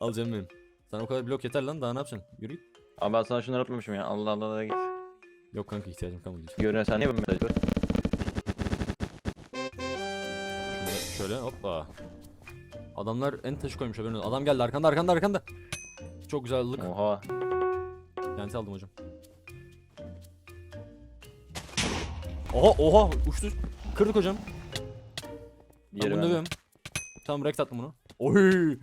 Al canım benim. Sana o kadar blok yeter lan daha ne yapacaksın? Yürü git. Abi ben sana şunları atmamışım ya. Allah Allah da git. Yok kanka ihtiyacım kalmadı. Görünen sen niye bu mesajı? Şöyle, hoppa. Adamlar en taşı koymuş haberin olsun. Adam geldi arkanda arkanda arkanda. Çok güzel lık. Oha. Kendisi aldım hocam. Oha oha uçtu. Kırdık hocam. Ben Diğeri bunu bende. dövüyorum. Tamam rekt attım bunu. Oy.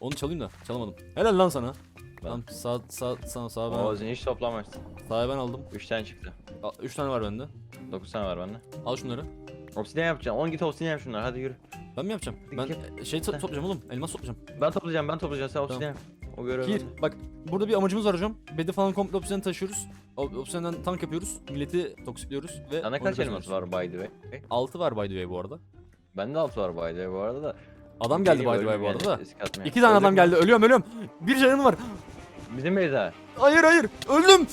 Onu çalayım da çalamadım. Helal lan sana. Tamam sağ sağ sağ sağ ben, O zin hiç toplamamışsın. sağa ben aldım. 3 tane çıktı. 3 tane var bende. 9 tane var bende. Al şunları. Obsidian yapacaksın. 10 git obsidian yap şunları. Hadi yürü. Ben mi yapacağım? Ben şey to- toplayacağım oğlum. Elmas toplayacağım. Ben toplayacağım ben toplayacağım. Sen obsidian yap. O görev Gir. bende. Bak burada bir amacımız var hocam. Bedi falan komple obsidian taşıyoruz. O- Obsidian'dan tank yapıyoruz. Milleti toksikliyoruz ve Sana kaç elmas var by the way? 6 var by the way bu arada. Bende 6 var by the way bu arada da. Adam geldi by the way bu arada da. İki tane adam geldi. Ölüyorum ölüyorum. Bir canım var. Bizim Beyza. Hayır hayır. Öldüm.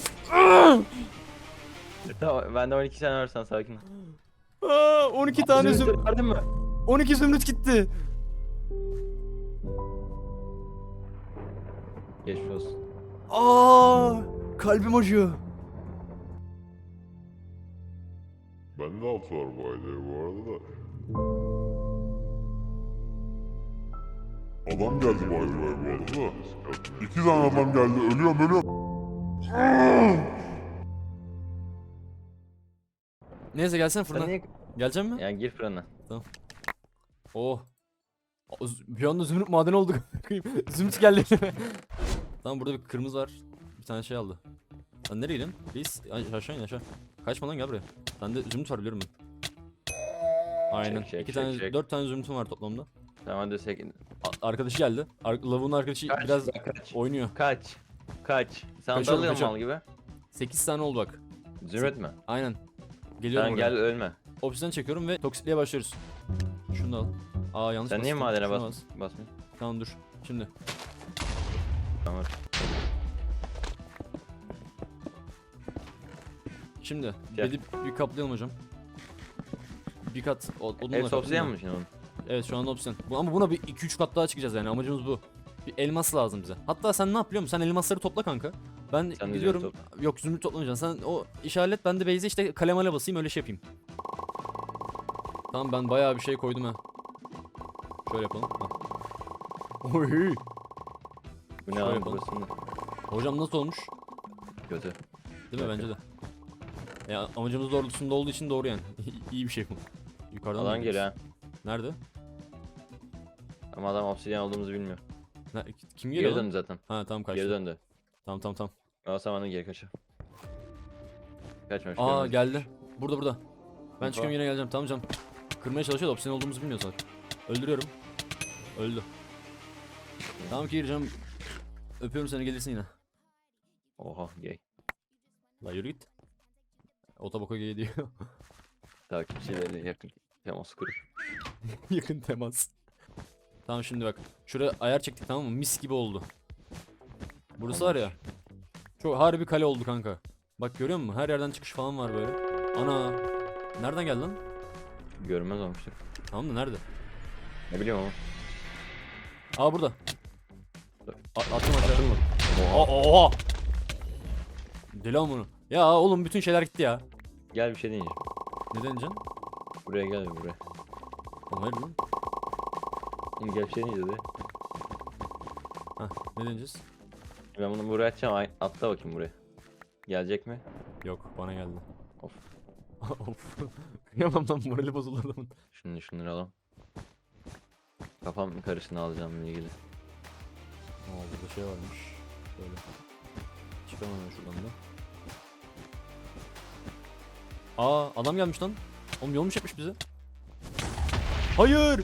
Tamam bende 12 tane var sen sakin ol. Aa, 12 tane zümrüt. Verdin mi? 12 zümrüt gitti. Geçmiş olsun. Aa, kalbim acıyor. Bende de altı var bu ayda bu arada da. Adam geldi bu ayda bu arada da. İki tane adam geldi ölüyorum ölüyorum. Neyse gelsene Sen fırına. niye... Gelecek mi? Ya gir fırına. Oh. Aa, z- Bir anda zümrüt madeni olduk. zümrüt geldi tamam burada bir kırmızı var. Bir tane şey aldı. Lan nereye? Reis Ay, aşağı in aşağı. Kaçma lan gel buraya. Sende zümrüt var biliyorum ben. Aynen. Çek, çek, İki çek, tane, çek. dört tane zümrütüm var toplamda. Hadi sekin. A- arkadaşı geldi. Ar lavuğun arkadaşı Kaç, biraz kaç. oynuyor. Kaç. Kaç. Sen dalıyorsun kaçıyorum. mal gibi. 8 tane oldu bak. Zümrüt mü? Aynen. Geliyorum Sen oraya. gel ölme. Obsidian çekiyorum ve toksikliğe başlıyoruz. Şunu da al. Aa yanlış Sen niye bastım. madene Şunu bas bas. basmıyorsun? Tamam dur. Şimdi. Tamam. Şimdi. Gel. Bedi bir kaplayalım hocam. Bir kat o- odunla Hepsi kaplayalım obsidian da. mı şimdi onun? Evet şu anda obsidian. Bu, ama buna bir 2-3 kat daha çıkacağız yani amacımız bu. Bir elmas lazım bize. Hatta sen ne yap biliyor musun? Sen elmasları topla kanka. Ben Sen de gidiyorum. zümrüt Yok zümrüt toplamayacaksın. Sen o işaret ben de base'e işte kalemale basayım öyle şey yapayım. Tamam ben bayağı bir şey koydum ha. Şöyle yapalım. Ha. Oy. Bu ne Şöyle abi yapalım. burası mı? Hocam nasıl olmuş? Kötü. Değil mi bence de. Ya amacımız doğrultusunda olduğu için doğru yani. İyi bir şey bu. Yukarıdan gidiyoruz. geliyor ha. Nerede? Ama adam obsidian olduğumuzu bilmiyor. Ne- kim Geri geliyor lan? döndü zaten. Ha tamam kaçtı. Geri döndü. Tamam tamam tamam. O zaman geri kaçıyor. Kaçmamış. Aa görmemiş. geldi. Burada burada. Ben çıkıyorum yine geleceğim. Tamam canım. Kırmaya çalışıyor da obsidian olduğumuzu bilmiyor sanırım. Öldürüyorum. Öldü. Tamam ki gireceğim. Öpüyorum seni gelirsin yine. Oha gay. La yürü git. Otobaka gay diyor. Takipçileri yakın. Temas kuruyor. Yakın temas. Tamam şimdi bak. Şuraya ayar çektik tamam mı? Mis gibi oldu. Burası var ya. Çok harbi kale oldu kanka. Bak görüyor musun? Her yerden çıkış falan var böyle. Ana. Nereden geldi lan? Görmez olmuştur. Tamam da nerede? Ne bileyim ama. Aa burada. A attım aşağı. Oha. Oha. Deli amına. Ya oğlum bütün şeyler gitti ya. Gel bir şey diyeceğim. Ne deneyeceksin? Buraya gel buraya. Oğlum hayır lan. Şimdi şey diyeceğiz hadi. Hah ne deneyeceğiz? Ben bunu buraya atacağım. ay- Atla bakayım buraya. Gelecek mi? Yok bana geldi. Of. of. Kıyamam lan morali bozuldu adamın. Şunu şunları alalım. Kafam karışını alacağım ilgili. Aa burada şey varmış. Böyle. Çıkamam ben şuradan da. Aa adam gelmiş lan. Oğlum yol mu çekmiş bize? Hayır.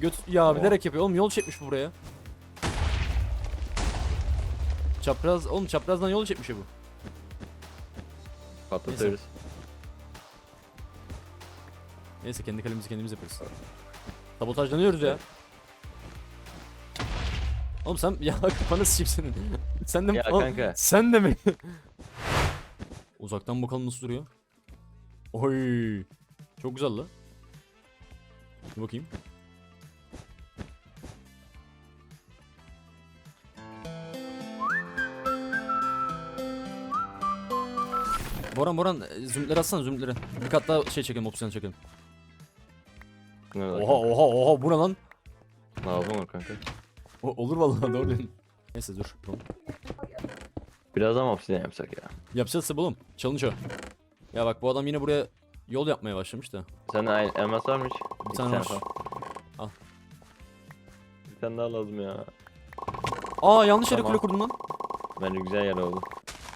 Göt ya bilerek yapıyor. Oğlum yol çekmiş bu buraya. Çapraz oğlum çaprazdan yol çekmiş ya bu. Patlatırız. Neyse kendi kalemizi kendimiz yaparız. Sabotajlanıyoruz ya. Oğlum sen ya kafana sıçayım senin. sen de mi? Ya Oğlum, kanka. Sen de mi? Uzaktan bakalım nasıl duruyor. Oy. Çok güzel la. Bir bakayım. Boran Boran e, zümrütleri atsana zümrütleri. Bir kat daha şey çekelim opsiyon çekelim. Ne Oha oha oha bu ne lan? Lazım olur kanka. O, olur vallahi doğru dedin. Neyse dur. Tamam. Biraz daha mı obsidian yapsak ya? Yapacağız oğlum. Challenge o. Ya bak bu adam yine buraya yol yapmaya başlamış da. Sende ay- elmas var mı hiç? Bir İki tane var. Al. Bir tane daha lazım ya. Aa yanlış yere Tamam. kule kurdum lan. Bence güzel yer oldu.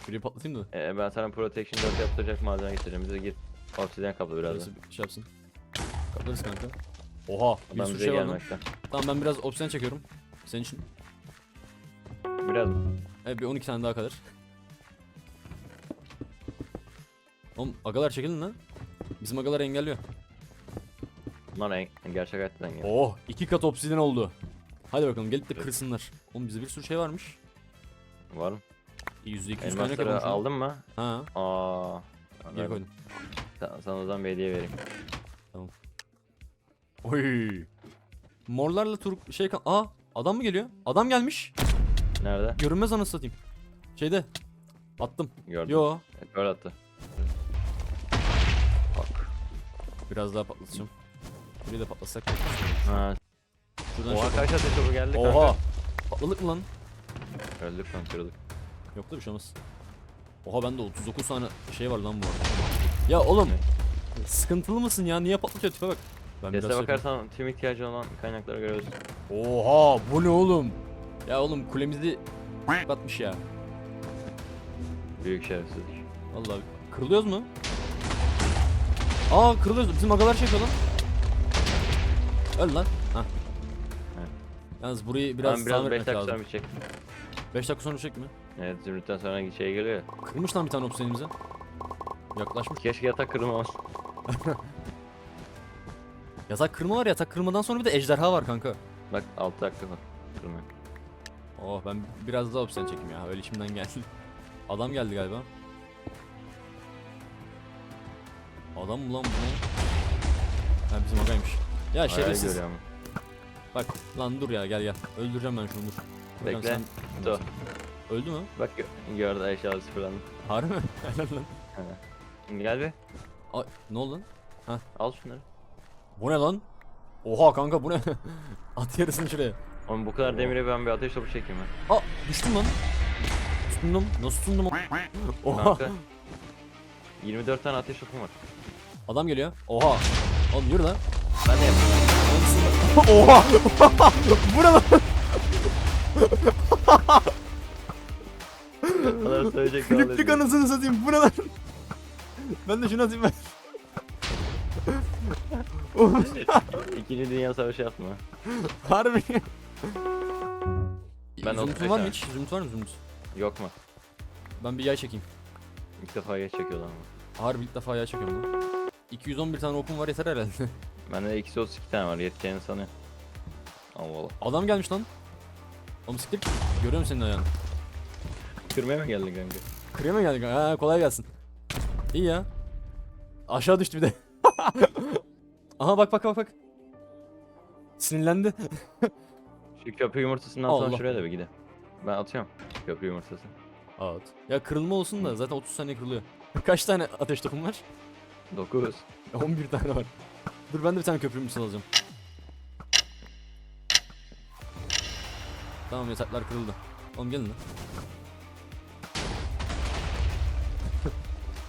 Kuleyi patlatayım da. Ee, ben sana protection 4 yaptıracak malzeme getireceğim. Bize gir. Obsidian kapla biraz da. Şöyle bir şey yapsın. Kaplarız kanka. Oha bir Ben sürü bize şey var lan. gelmekte. Tamam ben biraz opsiyon çekiyorum. Senin için. Biraz mı? Evet bir 12 tane daha kalır. Oğlum agalar çekilin lan. Bizim agalar engelliyor. Bunlar en, gerçek hayattan gel. Oh iki kat obsidian oldu. Hadi bakalım gelip de kırsınlar. Oğlum bizde bir sürü şey varmış. Var mı? %200 kaynak Elmasları aldın mı? Ha Aa. geri koydum. Sa- Sana o zaman bir hediye vereyim. Oy. Morlarla tur şey kan- Aa adam mı geliyor? Adam gelmiş. Nerede? Görünmez anasını satayım. Şeyde. Attım. Gördüm. Yo. Evet, Gol attı. Bak. Biraz daha patlatacağım. Burayı da patlatsak. Ha. Şuradan Oha şey kaç ateş topu geldi kanka. Oha. Patladık mı lan? Öldük kanka kırıldık. Yok da bir şey olmaz. Oha bende 39 tane şey var lan bu arada. Ya oğlum. Sıkıntılı mısın ya? Niye patlatıyor tipe bak. Ben Sese şey bakarsan tüm ihtiyacı olan kaynakları görüyorsun. yapayım. Oha bu ne oğlum? Ya oğlum kulemizi batmış ya. Büyük şerefsizlik. Vallahi kırılıyoruz mu? Aa kırılıyoruz. Bizim agalar şey yapıyor lan. Öl lan. Hah. Yalnız burayı biraz, Biraz, biraz tamir 5 etmek dakika lazım. sonra bitecek. 5 dakika sonra düşecek mi? Evet zümrütten sonra şey geliyor. Kırmış lan bir tane obsidianimize. Yaklaşmış. Keşke yatak kırılmaz. Yatak kırma var ya, yatak kırmadan sonra bir de ejderha var kanka. Bak 6 dakika var. Kırmıyor. Oh ben biraz daha obsidian çekeyim ya. Öyle içimden geldi. Adam geldi galiba. Adam mı lan bu ne? Ha bizim agaymış. Ya şerefsiz. görüyor ama. Bak lan dur ya gel gel. Öldüreceğim ben şunu dur. Hocam Bekle. Dur. Öldü mü? Bak gö- gördü eşyaları sıfırlandı. Harbi mi? Helal lan. Gel bir. Ay ne oldu lan? Al şunları. Bu ne lan? Oha kanka bu ne? At yarısını şuraya. Oğlum bu kadar demire ben bir ateş topu çekeyim ben. Aa düştüm lan. Tutundum. Nasıl tutundum? Oha. Kanka. 24 tane ateş topum var. Adam geliyor. Oha. Oğlum yürü lan. Ben de yapayım. Oha. bu ne lan? Bana söyleyecek Kliplik anasını satayım. Bu ne lan? Ben de şunu atayım ben. İkinci Dünya Savaşı yapma. Harbi. Ben beş var mı hiç? Zümrüt var mı zümrüt? Yok mu? Ben bir yay çekeyim. İlk defa geç çekiyorlar ama. Harbi ilk defa yay çekiyorum lan. 211 tane okum var yeter herhalde. Bende de ikisi 32 tane var yeteceğini sanıyorum. Allah Allah. Adam gelmiş lan. Oğlum siktir. Görüyorum senin ayağını. Kırmaya mı geldin kanka? Kırıya mı geldik? Ha kolay gelsin. İyi ya. Aşağı düştü bir de. Aha bak bak bak bak. Sinirlendi. Şu köprü yumurtasından Allah. sonra şuraya da bir gidelim. Ben atıyorum köprü yumurtası. Evet. Ya kırılma olsun da zaten 30 saniye kırılıyor. Kaç tane ateş topum var? 9. 11 tane var. Dur ben de bir tane köprü müsün alacağım. Tamam yataklar kırıldı. Oğlum gelin lan.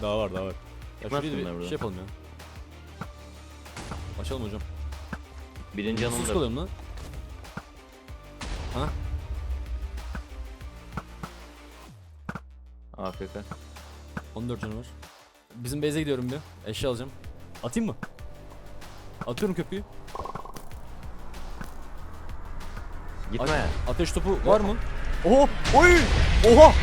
Daha var daha var. Ya Çıkmaz bunlar bir buradan. şey yapalım ya. Açalım hocam. Birinci Sus yanımda. kalıyorum lan. Ha? AFK. 14 canı var. Bizim base'e gidiyorum bir. Eşya alacağım. Atayım mı? Atıyorum köprüyü. Gitme. Ateş topu var mı? Oha! Oy! Oha!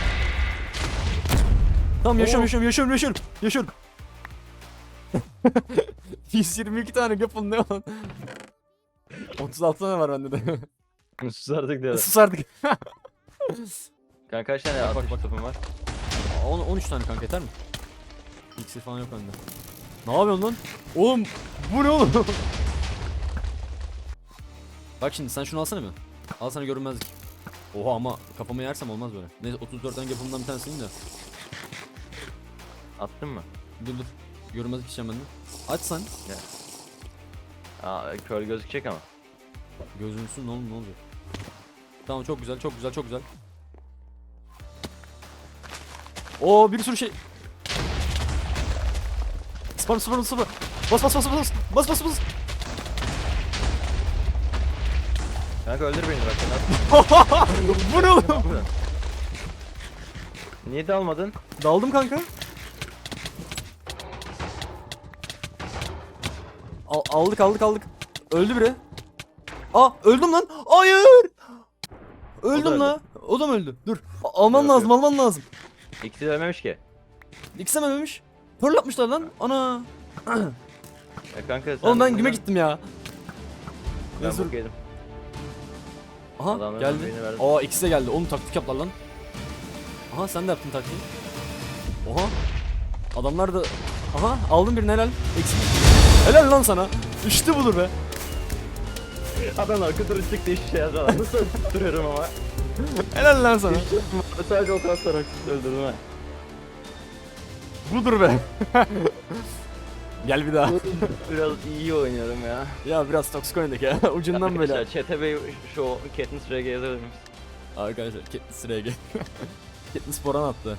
Tamam yaşıyorum Oo. yaşıyorum yaşıyorum yaşıyorum yaşıyorum. 122 tane gapple ne lan? 36 tane var bende de. Sus artık diyor. Sus artık. Kanka kaç tane Bak, bak, ateş bak. topun var? On- 13 tane kanka yeter mi? İksir falan yok bende. Ne yapıyorsun lan? Oğlum bu ne oğlum? Bak şimdi sen şunu alsana bir. Al sana görünmezlik. Oha ama kafama yersem olmaz böyle. Neyse 34 tane yapımından bir tanesiyim de. Attın mı? Dur dur. Görünmez gideceğim ben de. Aç sen. Aa kör gözükecek ama. Gözünüzün ne oğlum ne olacak? Tamam çok güzel çok güzel çok güzel. Oo bir sürü şey. Spam spam spam. Bas bas bas bas. Bas bas bas. Kanka öldür beni bak. Bu ne oğlum? Niye dalmadın? Daldım kanka. Aldık aldık aldık. Öldü biri. Aa öldüm lan. Hayır. Öldüm öldü. la. O da mı öldü? Dur. A- Alman Yok, lazım yok. alman lazım. İkisi de ölmemiş ki. İkisi de mi ölmüş? Fırlatmışlar lan. Ana. Ya kanka sen... Oğlum ben güme gittim ya. Ben dur. bok yedim. Aha Adamların geldi. verdim. Aa ikisi de geldi. Onu taktik yaptılar lan. Aha sen de yaptın taktiği. Oha. Adamlar da... Aha aldım birini helal. Eksik. Helal lan sana. İşte budur be. Adamlar kıtırı çıktı hiç şey yazmadan. Nasıl duruyorum ama. Helal lan sana. Sadece o kadar sonra öldürdüm ha. Budur be. Gel bir daha. Biraz iyi oynuyorum ya. ya biraz toksik oynadık ya. Ucundan böyle. Arkadaşlar Çete Bey şu Katniss yazar mısın? Arkadaşlar Katniss gel. Katniss Boran attı.